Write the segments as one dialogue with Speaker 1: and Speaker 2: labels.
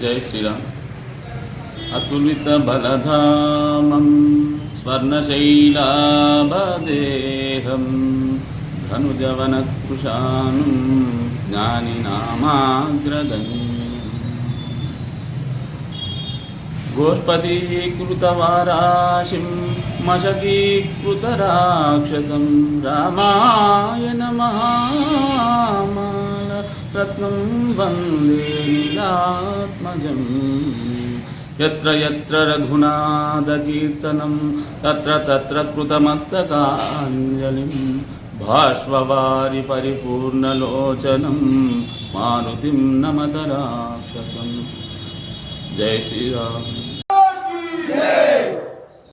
Speaker 1: जय श्रीराम।
Speaker 2: अतुलितबलधामं स्वर्णशैलाभदेहं धनुजवनकृशानुं ज्ञानिनामाग्रगम् गोष्पदीकृतवाराशिम् మశకీకృతరాక్షసం రామాయణ మహామాల రత్నం వందే నీలాత్మజం. ఎత్ర ఎత్ర రఘునాథకీర్తనం తత్ర తత్ర కృతమస్తకాంజలిం భాష్వవారి పరిపూర్ణలోచనం మారుతిం నమత రాక్షసం జై శ్రీరామ్.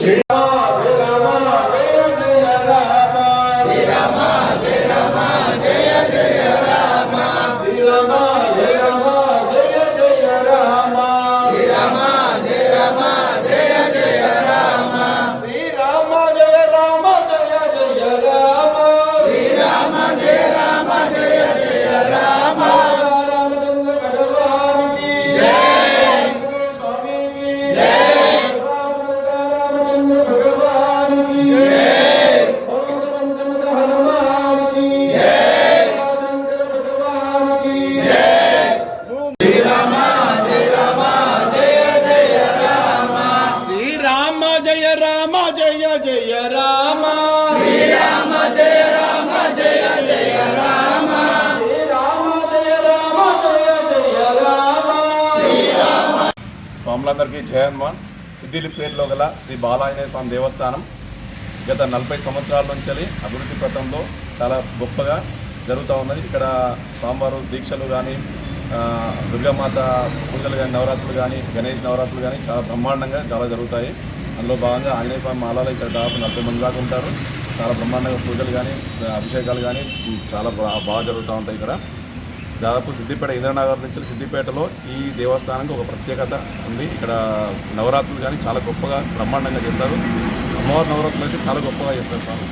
Speaker 2: జయ జయ రామ. శ్రీరామ జయ రామ జయ జయ రామ. శ్రీరామ జయ
Speaker 3: స్వాములందరికీ జయహనుమాన్ సిద్దిలిపేటలో గల శ్రీ బాలాంజనేయ స్వామి దేవస్థానం గత నలభై సంవత్సరాల నుంచి అభివృద్ధి పథంలో చాలా గొప్పగా జరుగుతూ ఉన్నది. ఇక్కడ స్వామివారు దీక్షలు కానీ దుర్గామాత పూజలు కానీ నవరాత్రులు కానీ గణేష్ నవరాత్రులు కానీ చాలా బ్రహ్మాండంగా చాలా జరుగుతాయి. అందులో భాగంగా ఆంజనేయ స్వామి మాలలో ఇక్కడ దాదాపు నలభై మంది దాకా ఉంటారు. చాలా బ్రహ్మాండంగా పూజలు కానీ అభిషేకాలు కానీ చాలా బాగా జరుగుతూ ఉంటాయి ఇక్కడ. దాదాపు సిద్దిపేట ఇంద్రనగర్ నుంచి సిద్దిపేటలో ఈ దేవస్థానానికి ఒక ప్రత్యేకత ఉంది. ఇక్కడ నవరాత్రులు కానీ చాలా గొప్పగా బ్రహ్మాండంగా చేస్తారు. అమ్మవారి నవరాత్రులు అయితే చాలా గొప్పగా చేస్తారు స్వామి.